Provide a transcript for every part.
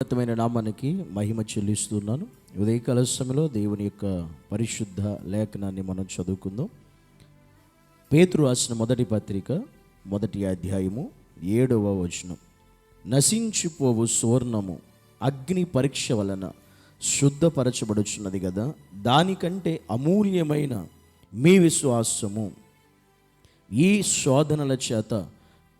ఉన్నతమైన నామానికి మహిమ చెల్లిస్తున్నాను. ఉదయకాల సమయంలో దేవుని యొక్క పరిశుద్ధ లేఖనాన్ని మనం చదువుకుందాం. పేతురు రాసిన మొదటి పత్రిక మొదటి అధ్యాయము ఏడవ వచనం. నశించిపోవు సువర్ణము అగ్ని పరీక్ష వలన. శుద్ధపరచబడుచున్నది కదా దానికంటే అమూల్యమైన మీ విశ్వాసము. ఈ శోధనల చేత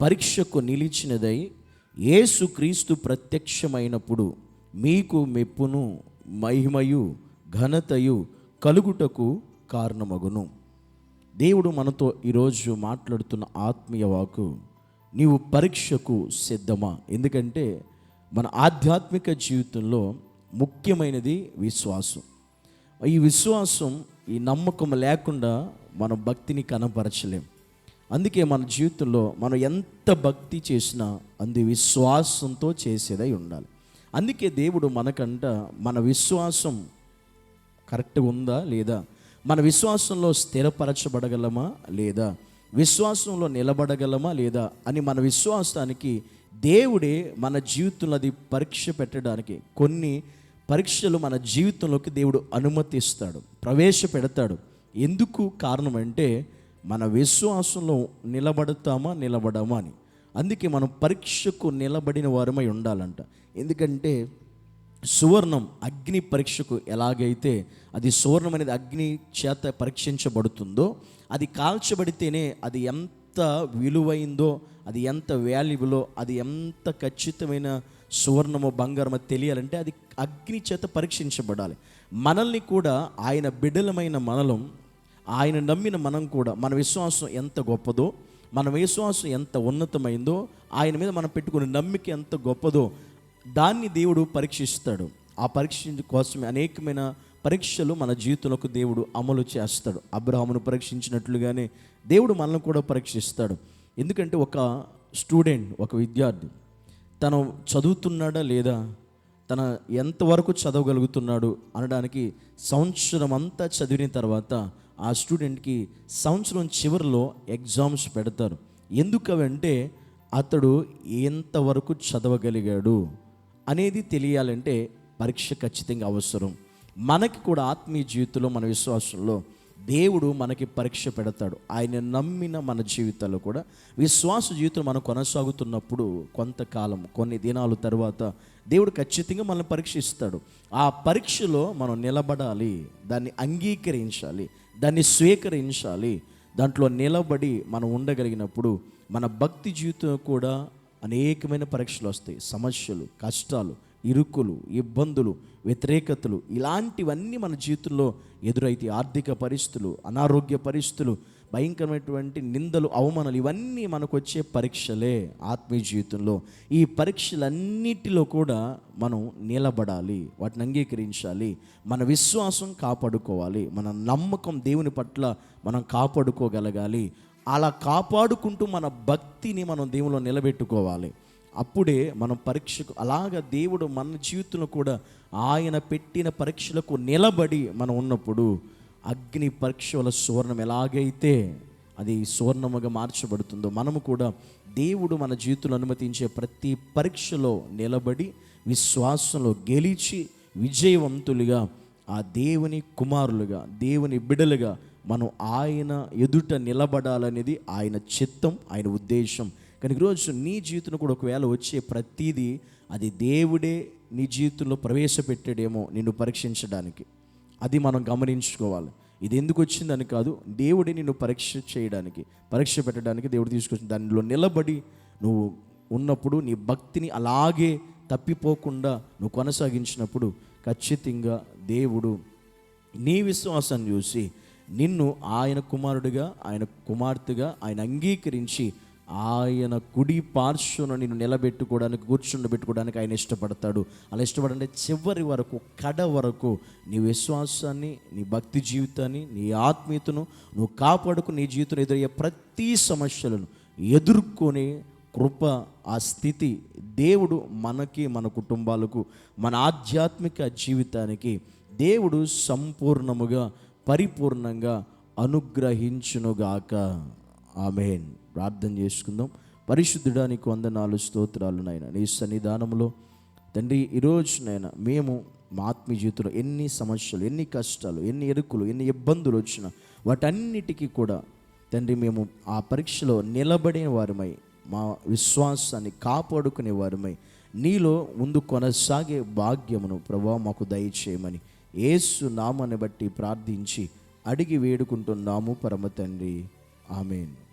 పరీక్షకు నిలిచినదై యేసుక్రీస్తు ప్రత్యక్షమైనప్పుడు మీకు మెప్పును మహిమయు ఘనతయు కలుగుటకు కారణమగును. దేవుడు మనతో ఈరోజు మాట్లాడుతున్న ఆత్మీయ వాకు నీవు పరీక్షకు సిద్ధమా? ఎందుకంటే మన ఆధ్యాత్మిక జీవితంలో ముఖ్యమైనది విశ్వాసం. ఈ విశ్వాసం ఈ నమ్మకం లేకుండా మన భక్తిని కనపరచలేం. అందుకే మన జీవితంలో మనం ఎంత భక్తి చేసినా అంది విశ్వాసంతో చేసేదై ఉండాలి. అందుకే దేవుడు మనకంట మన విశ్వాసం కరెక్ట్గా ఉందా లేదా? మన విశ్వాసంలో స్థిరపరచబడగలమా లేదా? విశ్వాసంలో నిలబడగలమా లేదా అని మన విశ్వాసానికి దేవుడే మన జీవితంలో అది పరీక్ష పెట్టడానికి కొన్ని పరీక్షలు మన జీవితంలోకి దేవుడు అనుమతిస్తాడు ప్రవేశపెడతాడు. ఎందుకు కారణం అంటే మన విశ్వాసంలో నిలబడతామా నిలబడమా అని. అందుకే మనం పరీక్షకు నిలబడిన వారమై ఉండాలంట. ఎందుకంటే సువర్ణం అగ్ని పరీక్షకు ఎలాగైతే అది సువర్ణం అనేది అగ్ని చేత పరీక్షించబడుతుందో అది కాల్చబడితేనే అది ఎంత విలువైందో అది ఎంత వాల్యుబులో అది ఎంత ఖచ్చితమైన సువర్ణమో బంగారమో తెలియాలంటే అది అగ్ని చేత పరీక్షించబడాలి. మనల్ని కూడా ఆయన బిడ్డలమైన మనలం ఆయన నమ్మిన మనం కూడా మన విశ్వాసం ఎంత గొప్పదో మన విశ్వాసం ఎంత ఉన్నతమైందో ఆయన మీద మనం పెట్టుకునే నమ్మిక ఎంత గొప్పదో దాన్ని దేవుడు పరీక్షిస్తాడు. ఆ పరీక్ష కోసమే అనేకమైన పరీక్షలు మన జీవితంలోకి దేవుడు అమలు చేస్తాడు. అబ్రహామును పరీక్షించినట్లుగానే దేవుడు మనల్ని కూడా పరీక్షిస్తాడు. ఎందుకంటే ఒక స్టూడెంట్ ఒక విద్యార్థి తను చదువుతున్నాడా లేదా తన ఎంతవరకు చదవగలుగుతున్నాడు అనడానికి సంవత్సరం అంతా చదివిన తర్వాత ఆ స్టూడెంట్కి సంవత్సరం చివరిలో ఎగ్జామ్స్ పెడతారు. ఎందుకంటే అతడు ఎంతవరకు చదవగలిగాడు? అనేది తెలియాలంటే పరీక్ష ఖచ్చితంగా అవసరం. మనకి కూడా ఆత్మీయ జీవితంలో మన విశ్వాసంలో దేవుడు మనకి పరీక్ష పెడతాడు. ఆయన నమ్మిన మన జీవితాల్లో కూడా విశ్వాస జీవితం మనం కొనసాగుతున్నప్పుడు కొంతకాలం కొన్ని దినాలు తర్వాత దేవుడు ఖచ్చితంగా మనల్ని పరీక్షిస్తాడు. ఆ పరీక్షలో మనం నిలబడాలి దాన్ని అంగీకరించాలి దాన్ని స్వీకరించాలి. దాంట్లో నిలబడి మనం ఉండగలిగినప్పుడు మన భక్తి జీవితం కూడా అనేకమైన పరీక్షలు వస్తాయి. సమస్యలు కష్టాలు ఇరుకులు ఇబ్బందులు వ్యతిరేకతలు ఇలాంటివన్నీ మన జీవితంలో ఎదురైతే ఆర్థిక పరిస్థితులు అనారోగ్య పరిస్థితులు భయంకరమైనటువంటి నిందలు అవమానాలు ఇవన్నీ మనకు వచ్చే పరీక్షలే ఆత్మీయ జీవితంలో. ఈ పరీక్షలన్నిటిలో కూడా మనం నిలబడాలి వాటిని అంగీకరించాలి మన విశ్వాసం కాపాడుకోవాలి మన నమ్మకం దేవుని పట్ల మనం కాపాడుకోగలగాలి అలా కాపాడుకుంటూ మన భక్తిని మనం దేవులో నిలబెట్టుకోవాలి. అప్పుడే మనం పరీక్షకు అలాగ దేవుడు మన జీవితంలో కూడా ఆయన పెట్టిన పరీక్షలకు నిలబడి మనం ఉన్నప్పుడు అగ్ని పరీక్ష వల్ల సువర్ణం ఎలాగైతే అది సువర్ణముగా మార్చబడుతుందో మనము కూడా దేవుడు మన జీవితంలో అనుమతించే ప్రతి పరీక్షలో నిలబడి విశ్వాసంలో గెలిచి విజయవంతులుగా ఆ దేవుని కుమారులుగా దేవుని బిడలుగా మనం ఆయన ఎదుట నిలబడాలనేది ఆయన చిత్తం ఆయన ఉద్దేశం. కానీ ఈరోజు నీ జీవితంలో కూడా ఒకవేళ వచ్చే ప్రతిదీ అది దేవుడే నీ జీవితంలో ప్రవేశపెట్టాడేమో నిన్ను పరీక్షించడానికి. అది మనం గమనించుకోవాలి. ఇది ఎందుకు వచ్చిందని కాదు దేవుడే నిన్ను పరీక్ష చేయడానికి పరీక్ష పెట్టడానికి దేవుడు తీసుకొచ్చింది దానిలో నిలబడి నువ్వు ఉన్నప్పుడు నీ భక్తిని అలాగే తప్పిపోకుండా నువ్వు కొనసాగించినప్పుడు ఖచ్చితంగా దేవుడు నీ విశ్వాసాన్ని చూసి నిన్ను ఆయన కుమారుడిగా ఆయన కుమార్తెగా ఆయన అంగీకరించి ఆయన కుడి పార్శ్వను నిన్ను నిలబెట్టుకోవడానికి కూర్చుండబెట్టుకోవడానికి ఆయన ఇష్టపడతాడు. అలా ఇష్టపడంటే చివరి వరకు కడ వరకు నీ విశ్వాసాన్ని నీ భక్తి జీవితాన్ని నీ ఆత్మీయతను నువ్వు కాపాడుకు నీ జీవితంలో ఎదురయ్యే ప్రతి సమస్యలను ఎదుర్కొనే కృప ఆ స్థితి దేవుడు మనకి మన కుటుంబాలకు మన ఆధ్యాత్మిక జీవితానికి దేవుడు సంపూర్ణముగా పరిపూర్ణంగా అనుగ్రహించునుగాక. ఆమెన్. ప్రార్థన చేసుకుందాం. పరిశుద్ధుడానికి వందనాలు స్తోత్రాలు నాయన. నీ సన్నిధానంలో తండ్రి ఈరోజు నేను మేము మా ఆత్మీయ జీవితంలో ఎన్ని సమస్యలు ఎన్ని కష్టాలు ఎన్ని ఎరుకులు ఎన్ని ఇబ్బందులు వచ్చినా వాటన్నిటికీ కూడా తండ్రి మేము ఆ పరీక్షలో నిలబడిన వారమై మా విశ్వాసాన్ని కాపాడుకునే వారమై నీలో ముందు కొనసాగే భాగ్యమును ప్రభావ మాకు దయచేయమని ఏసు నామాన్ని బట్టి ప్రార్థించి అడిగి వేడుకుంటున్నాము పరమ తండ్రి ఆమెను.